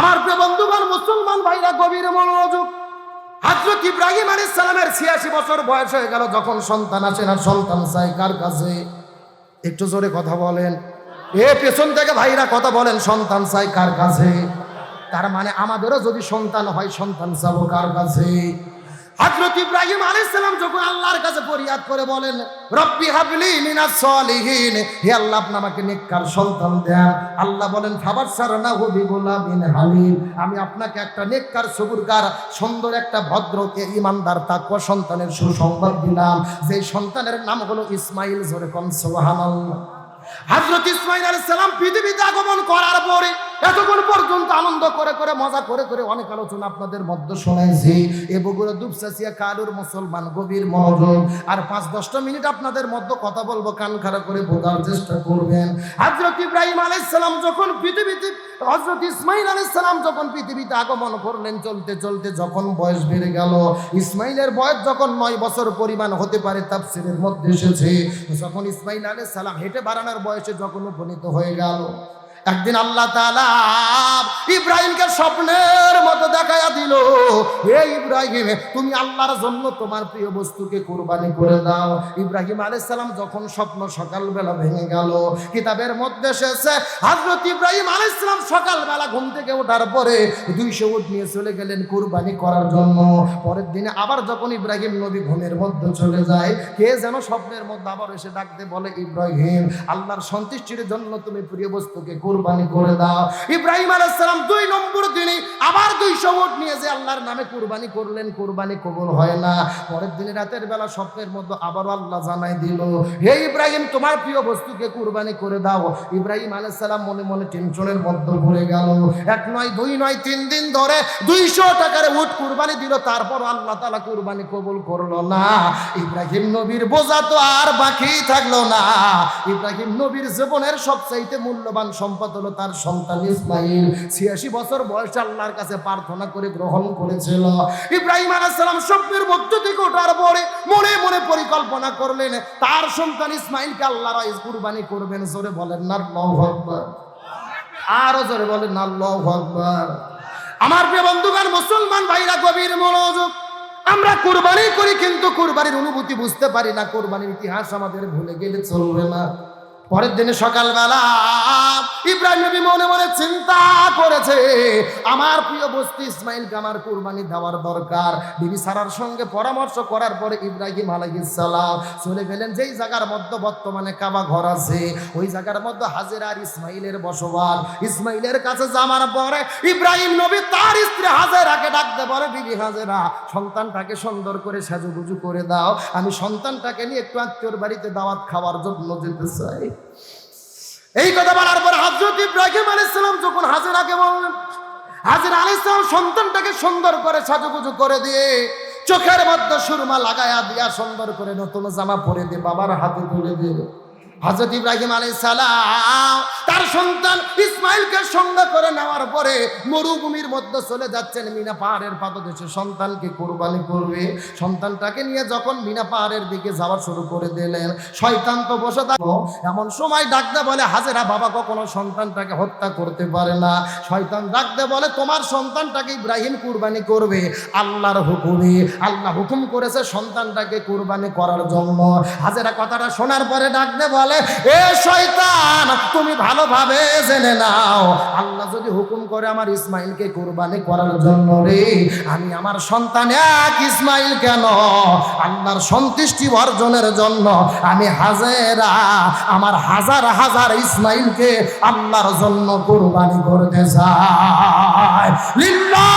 আমার প্রিয় বন্ধুগণ, মুসলমান ভাইরা, গভীর মনোযোগ। হাজরত ইব্রাহিম আলাইহিস সালামের ছিয়াশি বছর বয়স হয়ে গেল, যখন সন্তান আসে না, সন্তান চাই কার কাছে? একটু জোরে কথা বলেন। এ পেছন থেকে ভাইরা কথা বলেন, সন্তান চাই কার কাছে? তার মানে আমাদেরও যদি সন্তান হয়, সন্তান চাবো কার কাছে? হযরত ইব্রাহিম আলাইহিস সালাম যখন আল্লাহর কাছে ফরিয়াদ করে বলেন, রব্বি হাবলি মিনাস সলিহিন, হে আল্লাহ, আপনি আমাকে নেককার সন্তান দেন। আল্লাহ বলেন খাবার সারানা হবি গোলামিন হালিম, আমি আপনাকে একটা নেককার সবুরকার সুন্দর একটা ভদ্রকে ইমানদার তাকওয়া সন্তানের সুসংবাদ দিলাম। যে সন্তানের নাম হলো ইসমাইল, জোরে কম সুবহানাল্লাহ। হযরত ইসমাইল আলাইহিস সালাম পৃথিবীতে আগমন করার পরে এতক্ষণ পর্যন্ত আনন্দ করে করে, মজা করে করে অনেক আলোচনা আপনাদের মধ্যে শোনাইছি। এ বগুড়া দুপসাসিয়া কালুর মুসলমান গভীর মনোযোগ। আর পাঁচ দশটা মিনিট আপনাদের মধ্যে কথা বলব, কান খাড়া করে বোঝার চেষ্টা করবেন। হযরত ইব্রাহিম আলাইহিস সালাম যখন পৃথিবীতে হজরত ইসমাইল আলাইহিস সালাম যখন পৃথিবীতে আগমন করলেন, চলতে চলতে যখন বয়স বেড়ে গেল, ইসমাইলের বয়স যখন নয় বছর পরিমাণ হতে পারে, তাফসিরের মধ্যে এসেছে। যখন ইসমাইল আলাইহিস সালাম হেঁটে বাড়ানোর বয়সে যখন উপনীত হয়ে গেল একদিন আল্লাহ ইব্রাহিমকে স্বপ্নের মতো দেখায়া দিল, হে ইব্রাহিম, তুমি আল্লাহর জন্য তোমার প্রিয় বস্তুকে কুরবানি করে দাও। ইব্রাহিম সালাম যখন স্বপ্ন সকালবেলা ভেঙে গেল, কিতাবের মধ্যে এসেছে, হযরত ইব্রাহিম সালাম সকালবেলা ঘুম থেকে ওঠার পরে দুইশো উট নিয়ে চলে গেলেন কুরবানি করার জন্য। পরের দিনে আবার যখন ইব্রাহিম নবী ঘুমের মধ্যে চলে যায়, কে যেন স্বপ্নের মধ্যে আবার এসে ডাকতে বলে, ইব্রাহিম, আল্লাহর সন্তুষ্টির জন্য তুমি প্রিয় বস্তুকে কুরবানি করে দাও। ইব্রাহিম আলাইহিস সালাম দুই নম্বর দিনে আবার দুইশো উট নিয়ে যে আল্লাহর নামে কুরবানি করলেন, কুরবানি কবুল হয় না। পরের দিনে রাতের বেলা স্বপ্নের মধ্যে আবারও আল্লাহ জানাই দিল, হে ইব্রাহিম, তোমার প্রিয় বস্তুকে কুরবানি করে দাও। ইব্রাহিম আলাইহিস সালাম মনে মনে টেনশনের মধ্যে পড়ে গেল। এক নয়, দুই নয়, তিন দিন ধরে দুইশো টাকার উট কুরবানি দিল তারপর আল্লাহ তালা কুরবানি কবুল করল না। ইব্রাহিম নবীর বোঝা তো আর বাকি থাকল না। ইব্রাহিম নবীর জীবনের সবচাইতে মূল্যবান সম্পদ হলো তার সন্তান ইসমাইল। ছিয়াশি বছর বয়স আল্লাহর কাছে প্রার্থনা করে গ্রহণ করেছিল। ইব্রাহিম আলাইহিস সালাম স্বপ্নের মধ্য থেকে ওঠার পরে মনে মনে পরিকল্পনা করলেন, তার সন্তান ইসমাইলকে আল্লাহ রাইজ কুরবানি করবেন। জোরে বলেন না আকবার। আরও জোরে বলেন না আকবার। আমার প্রিয় বন্ধুগণ, মুসলমান ভাইরা, গভীর মনোযোগ। আমরা কুরবানি করি, কিন্তু কুরবানির অনুভূতি বুঝতে পারি না। কুরবানির ইতিহাস আমাদের ভুলে গেলে চলবে না। পরের দিনে সকালবেলা ইব্রাহিম নবী মনে মনে চিন্তা করেছে। আমার প্রিয় বস্তু ইসমাইলকে আমার কুরবানি দেওয়ার দরকার। বিবি সারার সঙ্গে পরামর্শ করার পরে ইব্রাহিম আলাইহিসসালাম চলে গেলেন যেই জায়গার মধ্যে বর্তমানে কাবা ঘর আছে, ওই জায়গার মধ্যে হাজের আর ইসমাইলের বসবাস। ইসমাইলের কাছে যাওয়ার পরে ইব্রাহিম নবী তার স্ত্রী হাজেরাকে ডাকতে পারে বিবি হাজেরা, সন্তানটাকে সুন্দর করে সাজুগুজু করে দাও। আমি সন্তানটাকে নিয়ে একটু আত্মীয়র বাড়িতে দাওয়াত খাওয়ার জন্য যেতে চাই। এই কথা বলার পর হজরত ইব্রাহিম আলাইসালাম যখন হাজেরাকে বললেন, হাজির আলাইসালাম সন্তানটাকে সুন্দর করে সাজুগুজু করে দিয়ে চোখের মধ্যে সুরমা লাগায়া দিয়া সুন্দর করে নতুন জামা পরে দিয়ে বাবার হাতে তুলে দিয়ে হজরত ইব্রাহিম আলাই সালাম, তার সন্তান ইসমাইলকে সঙ্গে করে নেওয়ার পরে মরুভূমির মধ্যে চলে যাচ্ছেন মিনা পাহাড়ের পাদদেশে। সন্তানকে কোরবানি করবে? সন্তানটাকে নিয়ে যখন মিনা পাহাড়ের দিকে যাওয়া শুরু করে দিলেন, শয়তান তো বসে থাকো এমন সময় ডাকতে বলে, হাজেরা, বাবা কখনো সন্তানটাকে হত্যা করতে পারে না। শয়তান ডাকতে বলে, তোমার সন্তানটাকে ইব্রাহিম কুরবানি করবে। আল্লাহর হুকুমে, আল্লাহ হুকুম করেছে সন্তানটাকে কুরবানি করার জন্য। হাজেরা কথাটা শোনার পরে ডাকতে বলে এ শয়তান, তুমি ভালোভাবে জেনে নাও। আল্লাহ যদি হুকুম করে আমার ইসমাইলকে কুরবানি করার জন্য রে, আমি আমার সন্তান এক ইসমাইল কেন? আল্লাহর সন্তুষ্টি অর্জনের জন্য আমি হাজেরা, আমার হাজার হাজার ইসমাইলকে আল্লাহর জন্য কুরবানি করতে লিল্লাহ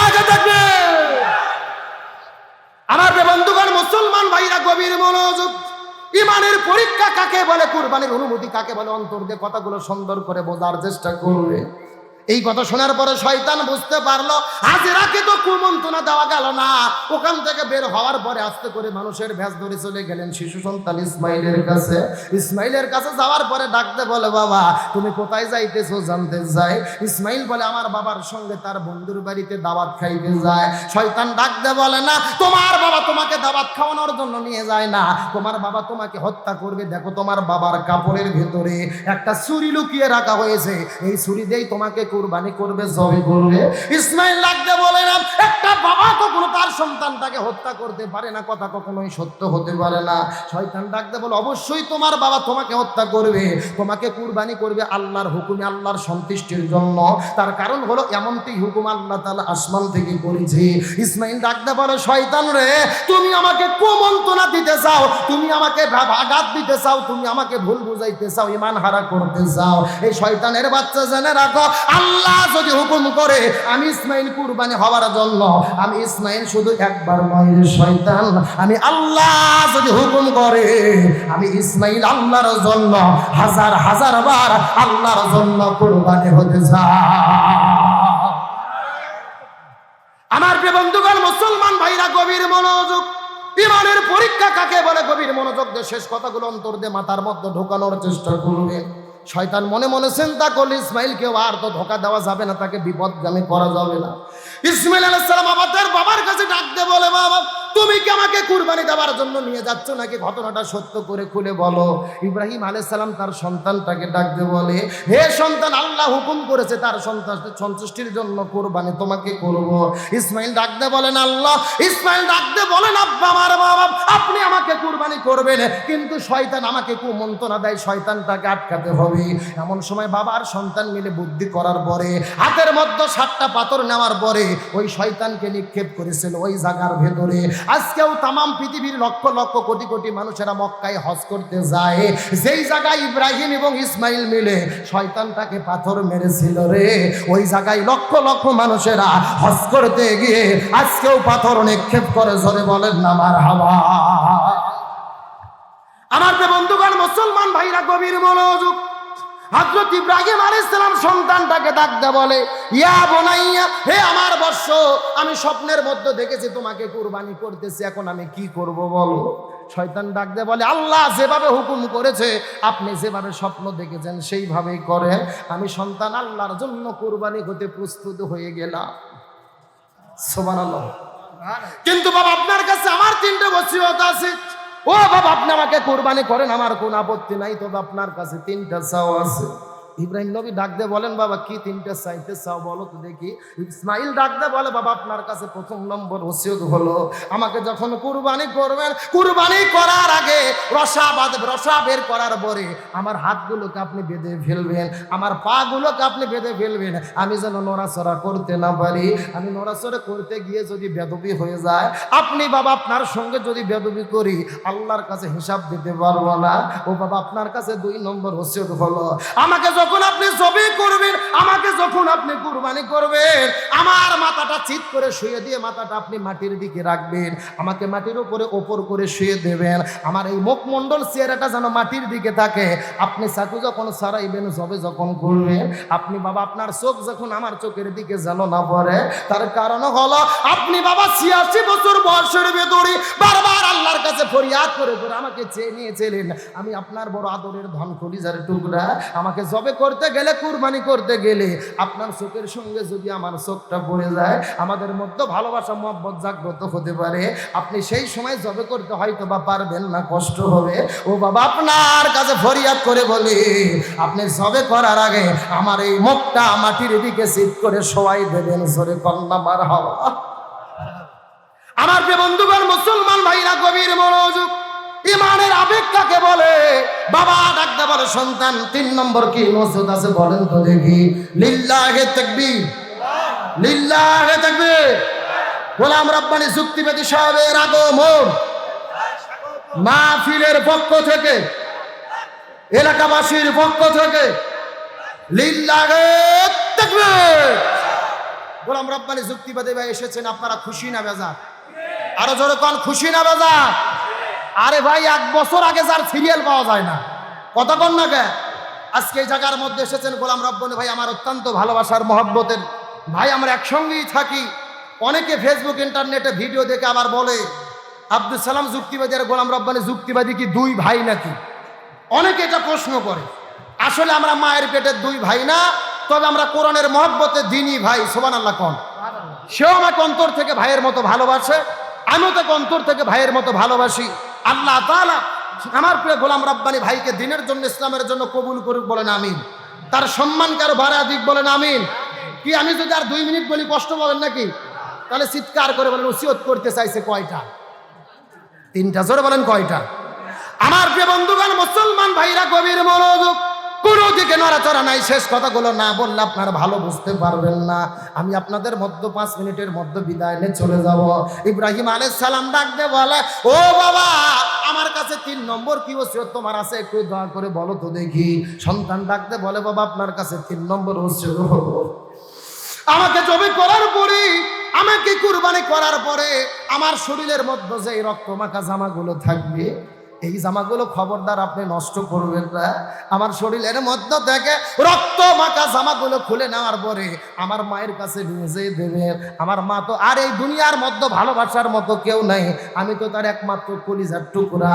আমার বন্ধুগণ, মুসলমান ভাইরা, গভীর মনোযোগ ইমানের পরীক্ষা কাকে বলে? কুরবানির অনুমতি কাকে বলে? অন্তর দিয়ে কথাগুলো সুন্দর করে বোঝার চেষ্টা করবে। এই কথা শোনার পরে শয়তান বুঝতে পারল হাজিরাকে তো কুমন্ত্রণা দেওয়া গেল না। ওখান থেকে বের হওয়ার পরে আস্তে করে মানুষের ভেস ধরে চলে গেলেন শিশু সন্তান ইসমাইলের কাছে। ইসমাইলের কাছে যাওয়ার পরে ডাকতে বলে, বাবা, তুমি কোথায় যাইতেছো জানতে যাই ইসমাইল বলে, আমার বাবার সঙ্গে তার বন্ধুর বাড়িতে দাওয়াত খাইতে যায়। শয়তান ডাকতে বলে, না, তোমার বাবা তোমাকে দাওয়াত খাওয়ানোর জন্য নিয়ে যায় না। তোমার বাবা তোমাকে হত্যা করবে। দেখো তোমার বাবার কাপড়ের ভেতরে একটা ছুরি লুকিয়ে রাখা হয়েছে। এই ছুরি দিয়েই তোমাকে কুরবানি করবে জবে করবে। ইসমাইল লাগতে বলে না একটা বাবা কখনো তার সন্তানটাকে হত্যা করতে পারে না, কথা কখনোই সত্য হতে পারে না। শয়তান ডাকতে বলে, অবশ্যই তোমার বাবা তোমাকে হত্যা করবে, তোমাকে কুরবানি করবে আল্লাহর হুকুমে, আল্লাহর সন্তুষ্টির জন্য। তার কারণ হলো এমনটি হুকুম আল্লাহ তাআলা আসমান থেকে করেছে। ইসমাইল ডাকতে বলে, শয়তান রে, তুমি আমাকে কুমন্ত্রণা দিতে চাও, তুমি আমাকে আঘাত দিতে চাও, তুমি আমাকে ভুল বুঝাইতে চাও ইমান হারা করতে চাও। এই শয়তানের বাচ্চা জেনে রাখো আল্লাহ যদি হুকুম করে, আমি ইসমাইল কুরবানি হওয়ার জন্য, আমি ইসমাইল শুধু একবার নয় শয়তান, আমি আল্লাহ যদি হুকুম করে, আমি ইসমাইল আল্লাহর জন্য হাজার হাজার বার আল্লাহর জন্য কুরবানি হতে চাই। আমার প্রিয় বন্ধুগণ, মুসলমান ভাইরা, গভীর মনোযোগ, ইমানের পরীক্ষা কাকে বলে? গভীর মনোযোগ দিয়ে শেষ কথাগুলো অন্তর দিয়ে মাথার মধ্যে ঢোকানোর চেষ্টা করবে। শয়তান মনে মনে চিন্তা করলে ইসমাইলকেও আর তো ধোকা দেওয়া যাবে না, তাকে বিপদগামী করা যাবে না। ইসমাইল আলাইসালাম আমাদের বাবার কাছে ডাক দে বলে, বাবা তুমি কি আমাকে কুরবানি দেওয়ার জন্য নিয়ে যাচ্ছ নাকি ঘটনাটা সত্য করে খুলে বলো? ইব্রাহিম আলাইসালাম তার সন্তানটাকে ডাক দিয়ে বলে, হে সন্তান, আল্লাহ হুকুম করেছে তার সন্তান সন্তুষ্টির জন্য কোরবানি তোমাকে করব। ইসমাইল ডাকতে বলেন আল্লাহ, ইসমাইল ডাকতে বলেন আব্বা, আমার বাবা, আপনি আমাকে কুরবানি করবেন, কিন্তু শয়তান আমাকে কুমন্ত্রণা দেয়, শয়তানটাকে আটকাতে হবে। এমন সময় বাবা আর সন্তান মিলে বুদ্ধি করার পরে, হাতের মধ্যে সাতটা পাথর নেওয়ার পরে, ওই শয়তানকে নিক্ষেপ করেছিল ওই জায়গার ভেতরে। আজকেও তামাম পৃথিবীর লক্ষ লক্ষ কোটি কোটি মানুষেরা মক্কায় হজ করতে যায়। যেই জায়গায় ইব্রাহিম এবং ইসমাইল মিলে শয়তানটাকে পাথর মেরেছিল রে, ওই জায়গায় লক্ষ লক্ষ মানুষেরা হজ করতে গিয়ে আজকেও পাথর নিক্ষেপ করে, জোরে বলেন না আমার হাওয়া। আমার যে বন্ধুগণ, মুসলমান ভাইরা, গভীর মনোযোগ হজরত ইব্রাহিম আলাইসালাম সন্তানটাকে ডাকতে বলে ইয়া বোনাইয়া হে আমার বর্ষ আমি স্বপ্নের মধ্যে দেখেছি তোমাকে কুরবানি করতেছি এখন আমি কি করব বলো? শয়তান ডাকতে বলে আল্লাহ যেভাবে হুকুম করেছে আপনি যেভাবে স্বপ্ন দেখেছেন সেইভাবেই করেন। আমি সন্তান আল্লাহর জন্য কুরবানি হতে প্রস্তুত হয়ে গেলাম। সুবহানাল্লাহ। কিন্তু বাবা আপনার কাছে আমার তিনটে বসিয়ত আছে। ও বাবা, আপনি আমাকে কোরবানি করেন, আমার কোন আপত্তি নাই, তবে আপনার কাছে তিনটা চাও আছে। ইব্রাহিম নবী ডাকতে বলেন, বাবা, কি তিনটা চাইতে চাও বলো তো দেখি। ইসমাইল ডাকতে বলে, বাবা, আপনার কাছে প্রথম নম্বর ওসিয়ত হলো, আমাকে যখন কুরবানি করবেন, কুরবানি করার আগে রসা বাদ রসা বের করার পরে আমার হাতগুলোকে আপনি বেঁধে ফেলবেন, আমার পাগুলোকে আপনি বেঁধে ফেলবেন। আমি যেন নড়াচড়া করতে না পারি। আমি নড়াচড়া করতে গিয়ে যদি বেদবি হয়ে যায়, আপনি বাবা, আপনার সঙ্গে যদি বেদবি করি, আল্লাহর কাছে হিসাব দিতে পারব না। ও বাবা, আপনার কাছে দুই নম্বর ওসিয়ত হলো, আমাকে যখন আপনি জবি করবেন, আমাকে যখন আপনি কুরবানি করবেন, আমার মাথাটা চিত করে শুয়ে দিয়ে মাথাটা আপনি মাটির দিকে রাখবেন। আমাকে মাটির উপরে ওপর করে শুয়ে দেবেন। আমার এই মুখমণ্ডল চেহারাটা যেন মাটির দিকে থাকে। আপনি চাকু যখন সারাইবেন, জবে যখন করবেন, আপনি বাবা, আপনার চোখ যখন আমার চোখের দিকে যেন না পড়ে, তার কারণ হলো আপনি বাবা, ছিয়াশি বছর বয়সের ভেতরে বারবার আল্লাহর কাছে ফরিয়াদ করে করে আমাকে চেয়ে নিয়েছিলেন। আমি আপনার বড় আদরের ধন কলিজার টুকরা, আমাকে জবে করতে গেলে কুরবানি করতে গেলে আপনার চোখের সঙ্গে যদি আমার চোখটা পড়ে যায়, আমাদের মধ্যে ভালোবাসা, মহব্বত জাগ্রত হতে পারে। আপনি সেই সময় জবে করতে হয়তো বা পারবেন না, কষ্ট হবে। ও বাবা, আপনার কাছে ফরিয়াদ করে বলি, আপনি জবে করার আগে আমার এই মুখটা মাটির দিকে সিট করে সবাই দেবেন সরে কন্যা মার হওয়া আমার যে বন্ধুগণ, মুসলমান ভাইরা, গভীর মনোযোগ ইমানের আবেগ কাকে বলে? বাবা ডাকতে বলে, সন্তান, তিন নম্বর কি মসজিদ আছে বলেন তো দেখি। লিল্লাহে তাকবীর। লিল্লাহে তাকবীর। গোলাম রব্বানি যুক্তিবাদী সাহেবের আগমন। মাহফিলের পক্ষ থেকে, এলাকাবাসীর পক্ষ থেকে, লিল্লাহে তাকবীর। গোলাম রব্বানি যুক্তিবাদী ভাই এসেছেন, আপনারা খুশি না বেজার? আরও জোরে কন, খুশি না বেজার? আরে ভাই, এক বছর আগে যার সিরিয়াল পাওয়া যায় না। কতক্ষণ না আজকে এই জায়গার মধ্যে এসেছেন গোলাম রব্বানি ভাই, আমার অত্যন্ত ভালোবাসার, মহব্বতের ভাই। আমরা একসঙ্গেই থাকি। অনেকে ফেসবুক ইন্টারনেটে ভিডিও দেখে আবার বলে, আব্দুল সালাম যুক্তিবাদী আর গোলাম রব্বানি যুক্তিবাদী কি দুই ভাই নাকি? অনেকে এটা প্রশ্ন করে, আসলে আমরা মায়ের পেটের দুই ভাই না, তবে আমরা কোরআনের মহব্বতে দিনই ভাই। সোবান আল্লাহ কন। সেও আমাকে অন্তর থেকে ভাইয়ের মতো ভালোবাসে, আমিও তাকে অন্তর থেকে ভাইয়ের মতো ভালোবাসি। আল্লাহ তালা আমার প্রিয় গোলাম রাব্বানি ভাইকে দিনের জন্য, ইসলামের জন্য কবুল করুক বলেন, আমিন। তার সম্মান কারও বাড়া দিক বলেন, আমিন। কি আমি যদি আর দুই মিনিট বলি কষ্ট পাবেন নাকি? তাহলে চিৎকার করে বলেন, ওসিয়ত করতে চাইছে কয়টা? তিনটা, জোরে বলেন কয়টা? আমার প্রিয় বন্ধুগণ, মুসলমান ভাইরা গভীর মনোযোগ কোনো দিকে নড়াচড়া নাই। শেষ কথাগুলো না বললে আপনারা ভালো বুঝতে পারবেন না। আমি আপনাদের মধ্যে পাঁচ মিনিটের মধ্যে বিদায় নিয়ে চলে যাব। ইব্রাহিম আলাইহিস সালাম ডাকতে বলে, ও বাবা, আমার কাছে তিন নম্বর কি ওসিয়ত তোমার আছে? একটু দয়া করে বলো তো দেখি। সন্তান ডাকতে বলে, বাবা, আপনার কাছে তিন নম্বর ওসিয়ত আমাকে জবে করার পরে, আমাকে কুরবানি করার পরে আমার শরীরের মধ্যে যে রক্ত মাখা জামাগুলো থাকবে এই জামাগুলো খবরদার আপনি নষ্ট করবেন না। আমার শরীরের মধ্যে থেকে রক্ত মাখা জামাগুলো খুলে নেওয়ার পরে আমার মায়ের কাছে নিয়ে যেয়ে দেবেন। আমার মা তো আর এই দুনিয়ার মধ্যে ভালোবাসার মতো কেউ নাই। আমি তো তার একমাত্র কলিজার টুকরা।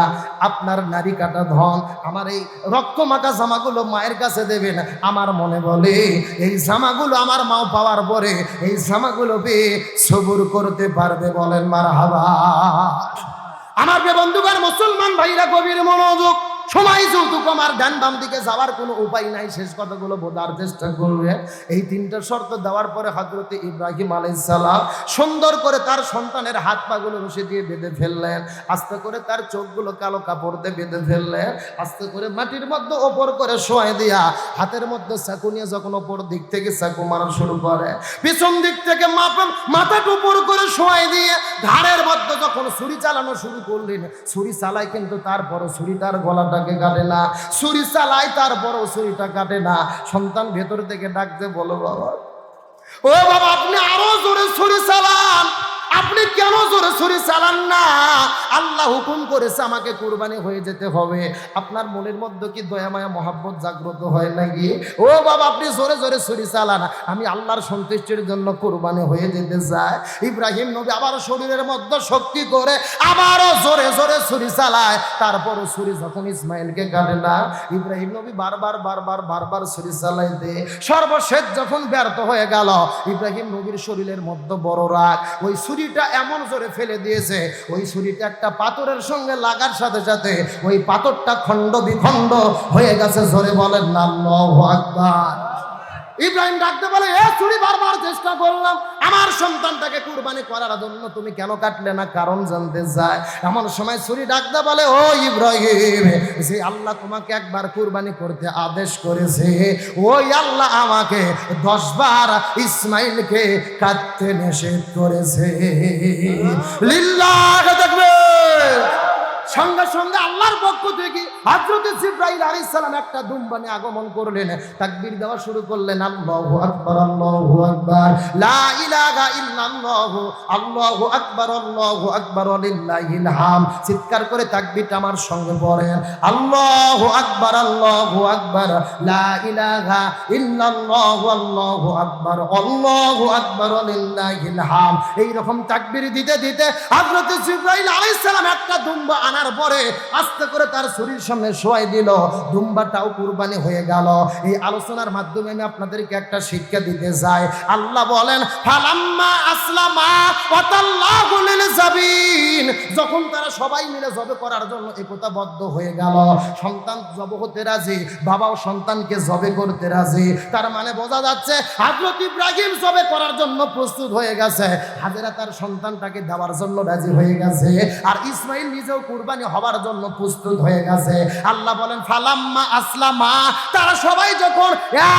আপনার নারী কাটা ধন আমার এই রক্ত মাখা জামাগুলো মায়ের কাছে দেবেন। আমার মনে বলে, এই জামাগুলো আমার মাও পাওয়ার পরে এই জামাগুলো পেয়ে সবুর করতে পারবে বলেন মার হাবা আমার বন্ধুগণ মুসলমান ভাইরা গভীর মনোযোগ সময় যৌতুক আমার ডান বাম দিকে যাওয়ার কোনো উপায় নাই। শেষ কথাগুলো বোঝার চেষ্টা করবে। এই তিনটা শর্ত দেওয়ার পরে হজরত ইব্রাহিম আলাইসালাম সুন্দর করে তার সন্তানের হাত পাগুলো রসে দিয়ে বেঁধে ফেললেন। আস্তে করে তার চোখগুলো কালো কাপড় দিয়ে বেঁধে ফেললেন। আস্তে করে মাটির মধ্যে ওপর করে শোয়াই দিয়া হাতের মধ্যে চাকু নিয়ে যখন ওপর দিক থেকে চাকু মারা শুরু করে, পিছন দিক থেকে মাপা মাথাটা উপর করে শোয়াই দিয়ে ঘাড়ের মধ্যে যখন ছুরি চালানো শুরু করলেন, ছুরি চালায় কিন্তু তারপরও ছুরিটার গলাটাকে কাটে না, ছুরি চালায় বড় ছুরিটা কাটে না। সন্তান ভেতর থেকে ডাকতে বলো বাবা। ও বাবা, আপনি আরও জোরে ছুরি চালান। আপনি কেন জোরে ছুরি চালান না? আল্লাহ হুকুম করেছে আমাকে কুরবানি হয়ে যেতে হবে। আপনার মনের মধ্যে কি দয়া, মায়া, মহাব্বত জাগ্রত হয় নাকি? ও বাবা, আপনি জোরে জোরে ছুরি চালান। আমি আল্লাহর সন্তুষ্টির জন্য কুরবানি হয়ে যেতে চাই। ইব্রাহিম নবী আবার শরীরের মধ্যে শক্তি করে আবারও জোরে জোরে ছুরি চালায়। তারপরও ছুরি যখন ইসমাইলকে কাটে না, ইব্রাহিম নবী বারবার বারবার বারবার ছুরি চালাই দে সর্বশেষ যখন ব্যর্থ হয়ে গেল, ইব্রাহিম নবীর শরীরের মধ্যে বড় রাগ। ওই ছুরিটা এমন জোরে ফেলে দিয়েছে, ওই ছুরিটা একটা পাথরের সঙ্গে লাগার সাথে সাথে ওই পাথরটা খণ্ড বিখণ্ড হয়ে গেছে, জোরে বলেন না ইব্রাহিম ডাকতে বলে, এ ছুরি বারবার চেষ্টা করলাম আমার সন্তানটাকে কুরবানি করার জন্য তুমি কেন কাটলে না? কারণ জানতে চায়। এমন সময় ছুরি ডাকতে বলে ও ইব্রাহিম যে আল্লাহ তোমাকে একবার কুরবানি করতে আদেশ করেছে ওই আল্লাহ আমাকে দশবার ইসমাইলকে কাটতে নিষেধ করেছে। লিল্লাহ দেখবে। সঙ্গে সঙ্গে আল্লাহর পক্ষ থেকে হযরত জিব্রাইল আলাইহিস সালাম একটা দুম্বানে আগমন করলেন, তাকবীর দেওয়া শুরু করলেন, আল্লাহু আকবার আল্লাহু আকবার, লা ইলাহা ইল্লাল্লাহ, আল্লাহু আকবার আল্লাহু আকবার লিল্লাহিল হাম চিৎকার করে তাকবীরটা আমার সঙ্গে পড়েন, আল্লাহু আকবার আল্লাহু আকবার, লা ইলাহা ইল্লাল্লাহ, আল্লাহু আকবার আল্লাহু আকবার লিল্লাহিল হাম এই রকম তাকবীর দিতে দিতে হযরত জিব্রাইল আলাইহিস সালাম একটা দুম্বা আনার পরে আস্তে করে তার শরীর সামনে শোয়াই দিল। দুম্বাটাও কুরবানি হয়ে গেল। এই আলোচনার মাধ্যমে আমি আপনাদেরকে একটা শিক্ষা দিতে চাই। আল্লাহ বলেন, ফালাম্মা আসলামা জাবিন। যখন তারা সবাই মিলে জবে করার জন্য একতাবদ্ধ হয়ে গেল। সন্তান জব হতে রাজি, বাবাও সন্তানকে জবে করতে রাজি। তার মানে বোঝা যাচ্ছে, হযরত ইব্রাহিম জবে করার জন্য প্রস্তুত হয়ে গেছে। হাজেরা তার সন্তানটাকে দেওয়ার জন্য রাজি হয়ে গেছে। আর ইসমাইল নিজেও কুরবানি হবার জন্য প্রস্তুত হয়ে গেছে। আল্লাহ বলেন, ফালাম্মা আসলামা। তারা সবাই যখন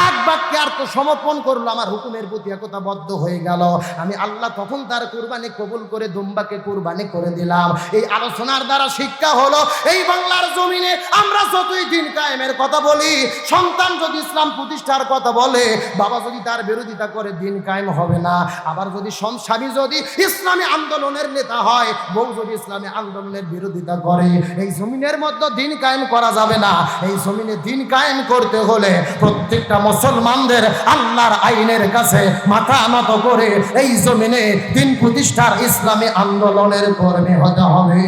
এক বাক্যে আর তো সমর্পণ করল, আমার হুকুমের প্রতি একতাবদ্ধ হয়ে গেল। আমি আল্লাহ তখন তার কুরবানি কবুল করে দুম্বাকে কুরবানি করে দিলাম। এই আলোচনার দ্বারা শিক্ষা হলো, এই বাংলার জমিনে আমরা যতই দিন কায়েমের কথা বলি, সন্তান যদি ইসলাম প্রতিষ্ঠার কথা বলে, বাবা যদি তার বিরোধিতা করে, দিন কায়েম হবে না। আবার যদি স্বামী যদি ইসলামী আন্দোলনের নেতা হয়, বউ যদি ইসলামী আন্দোলনের বিরোধিতা করে, এই জমিনের মধ্যে দিন কায়েম করা যাবে না। এই জমিনে দিন কায়েম করতে হলে প্রত্যেকটা মুসলমানদের আল্লাহর আইনের কাছে মাথা নত করে এই জমিনে দিন প্রতিষ্ঠার ইসলামী আন্দোলনের কর্মী হতে হবে।